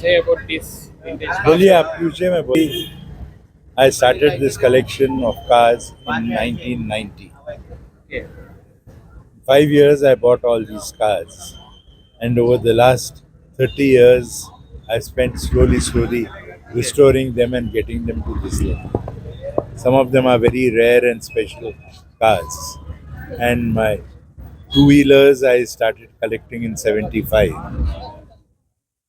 Say about this vintage Only I started this collection of cars in 1990. Five years I bought all these cars, and over the last 30 years I spent slowly, slowly restoring them and getting them to this level. Some of them are very rare and special cars, and my two wheelers I started collecting in 75.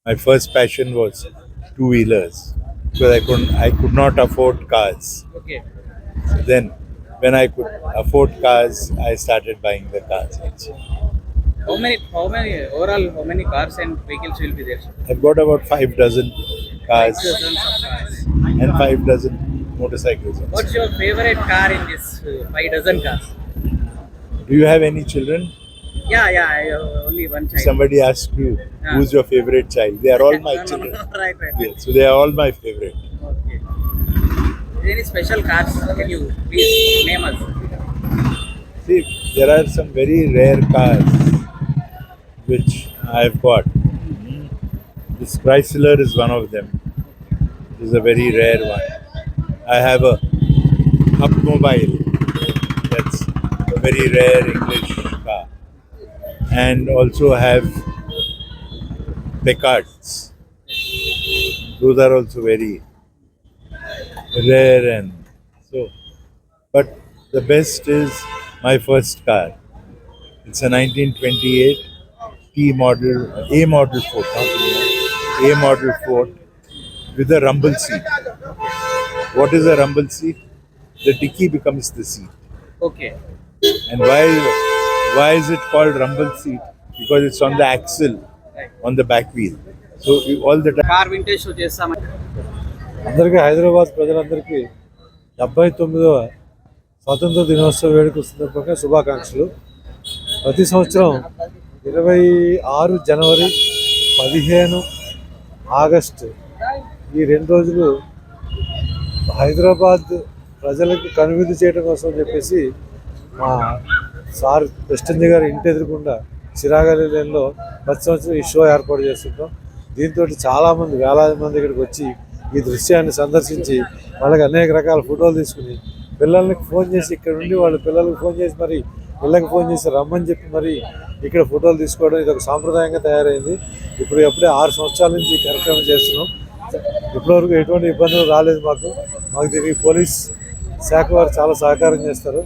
My first passion was two wheelers because I couldn't I could not afford cars. Okay. Then when I could afford cars, I started buying the cars also. How many? How many? Overall, how many cars and vehicles will be there? I've got about five dozen cars of cars. and five dozen motorcycles. also. What's your favorite car in this uh, five dozen cars? Do you have any children? Yeah, yeah. I have only one child. Somebody asked you, Yeah. who's your favorite child? They are all my No, no, children. no, right, right. Yeah, so they are all my favorite. Okay. Any special cars? Can you please name us? See, there are some very rare cars which I've got. Mm-hmm. This Chrysler is one of them. It is a very rare one. I have a Upmobile. That's a very rare English car. And also have Pickards. Those are also very rare and so. But the best is my first car. It's a 1928 T model, A model Ford, A, A model Ford with a rumble seat. What is a rumble seat? The dicky becomes the seat. Okay. And why, why is it called rumble seat? Because it's on the axle, on the back wheel. So all the time. Car vintage show చేస్తాం అందరికీ హైదరాబాద్ ప్రజలందరికీ డెబ్బై తొమ్మిదవ స్వాతంత్ర దినోత్సవ వేడుక సందర్భంగా శుభాకాంక్షలు ప్రతి సంవత్సరం ఇరవై ఆరు జనవరి పదిహేను ఆగస్టు ఈ రెండు రోజులు హైదరాబాద్ ప్రజలకు కనువిందు చేయడం కోసం అని చెప్పేసి మా సార్ వెస్టంజి గారి ఇంటి ఎదురుకుండా చిరాగలి లేన్లో ప్రతి సంవత్సరం ఈ షో ఏర్పాటు చేస్తుంటాం. దీంతో చాలామంది వేలాది మంది ఇక్కడికి వచ్చి ఈ దృశ్యాన్ని సందర్శించి వాళ్ళకి అనేక రకాల ఫోటోలు తీసుకుని పిల్లలకి ఫోన్ చేసి ఇక్కడ ఉండి వాళ్ళ పిల్లలకు ఫోన్ చేసి మరి పిల్లలకు ఫోన్ చేసి రమ్మని చెప్పి మరి ఇక్కడ ఫోటోలు తీసుకోవడం ఇది ఒక సాంప్రదాయంగా తయారైంది. ఇప్పుడు ఎప్పుడే ఆరు సంవత్సరాల నుంచి ఈ కార్యక్రమం చేస్తున్నాం. ఇప్పటివరకు ఎటువంటి ఇబ్బందులు రాలేదు మాకు. మాకు దీనికి పోలీస్ శాఖ వారు చాలా సహకారం చేస్తారు.